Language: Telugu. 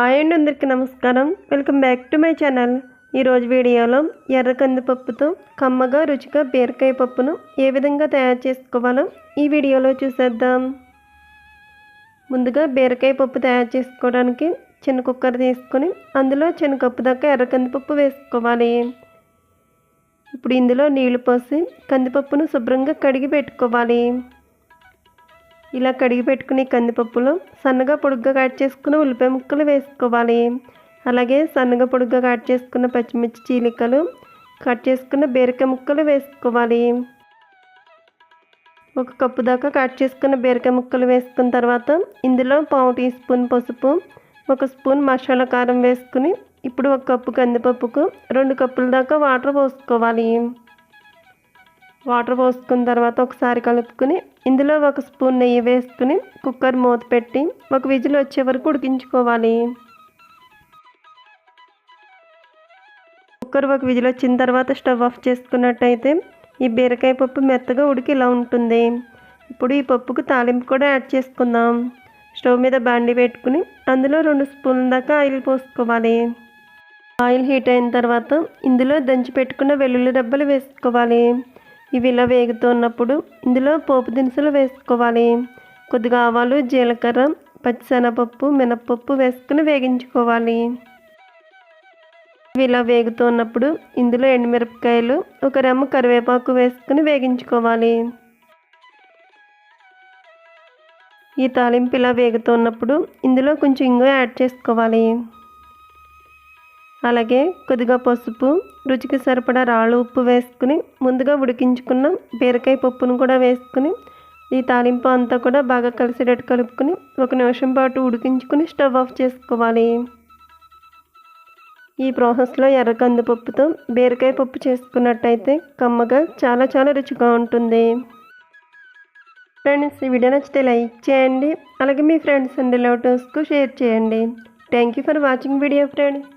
హాయ్ అండి అందరికీ నమస్కారం. Welcome back to my channel. ఈరోజు వీడియోలో ఎర్ర కందిపప్పుతో కమ్మగా రుచిగా బీరకాయ పప్పును ఏ విధంగా తయారు చేసుకోవాలో ఈ వీడియోలో చూసేద్దాం. ముందుగా బీరకాయ పప్పు తయారు చేసుకోవడానికి చిన్న కుక్కర్ తీసుకొని అందులో చిన్న కప్పు దాకా ఎర్ర కందిపప్పు వేసుకోవాలి. ఇప్పుడు ఇందులో నీళ్ళు పోసి కందిపప్పును శుభ్రంగా కడిగి పెట్టుకోవాలి. ఇలా కడిగి పెట్టుకుని కందిపప్పులు సన్నగా పొడుగ్గా కట్ చేసుకున్న ఉల్లిపాయ ముక్కలు వేసుకోవాలి. అలాగే సన్నగా పొడుగ్గా కట్ చేసుకున్న పచ్చిమిర్చి చీలికలు కట్ చేసుకున్న బీరకాయ ముక్కలు వేసుకోవాలి. ఒక కప్పు దాకా కట్ చేసుకున్న బీరకాయ ముక్కలు వేసుకున్న తర్వాత ఇందులో పావు టీ స్పూన్ పసుపు ఒక స్పూన్ మసాలా కారం వేసుకుని ఇప్పుడు ఒక కప్పు కందిపప్పుకు రెండు కప్పుల దాకా వాటర్ పోసుకోవాలి. వాటర్ పోసుకున్న తర్వాత ఒకసారి కలుపుకుని ఇందులో ఒక స్పూన్ నెయ్యి వేసుకుని కుక్కర్ మూత పెట్టి ఒక విజిల్ వచ్చే వరకు ఉడికించుకోవాలి. కుక్కర్ ఒక విజిల్ వచ్చిన తర్వాత స్టవ్ ఆఫ్ చేసుకున్నట్టయితే ఈ బీరకాయ పప్పు మెత్తగా ఉడికి ఇలా ఉంటుంది. ఇప్పుడు ఈ పప్పుకు తాలింపు కూడా యాడ్ చేసుకుందాం. స్టవ్ మీద బాండి పెట్టుకుని అందులో రెండు స్పూన్ల దాకా ఆయిల్ పోసుకోవాలి. ఆయిల్ హీట్ అయిన తర్వాత ఇందులో దంచి పెట్టుకున్న వెల్లుల్లి డబ్బలు వేసుకోవాలి. ఇవి ఇలా వేగుతున్నప్పుడు ఇందులో పోపు దినుసులు వేసుకోవాలి. కొద్దిగా ఆవాలు జీలకర్ర పచ్చిశనగపప్పు మినప్పప్పు వేసుకుని వేగించుకోవాలి. ఇవి ఇలా వేగుతున్నప్పుడు ఇందులో ఎండుమిరపకాయలు ఒక రెమ్మ కరివేపాకు వేసుకుని వేగించుకోవాలి. ఈ తాలింపు ఇలా వేగుతున్నప్పుడు ఇందులో కొంచెం ఇంగు యాడ్ చేసుకోవాలి. అలాగే కొద్దిగా పసుపు రుచికి సరిపడా రాళ్ళు ఉప్పు వేసుకుని ముందుగా ఉడికించుకున్న బీరకాయ పప్పును కూడా వేసుకుని ఈ తాలింపు అంతా కూడా బాగా కలిసేటట్టు కలుపుకొని ఒక నిమిషం పాటు ఉడికించుకుని స్టవ్ ఆఫ్ చేసుకోవాలి. ఈ ప్రాసెస్లో ఎర్ర కందిపప్పుతో బీరకాయ పప్పు చేసుకున్నట్టయితే కమ్మగా చాలా చాలా రుచిగా ఉంటుంది. ఫ్రెండ్స్ ఈ వీడియో నచ్చితే లైక్ చేయండి అలాగే మీ ఫ్రెండ్స్ అండ్ రిలేటివ్స్కు షేర్ చేయండి. Thank you for watching video friends.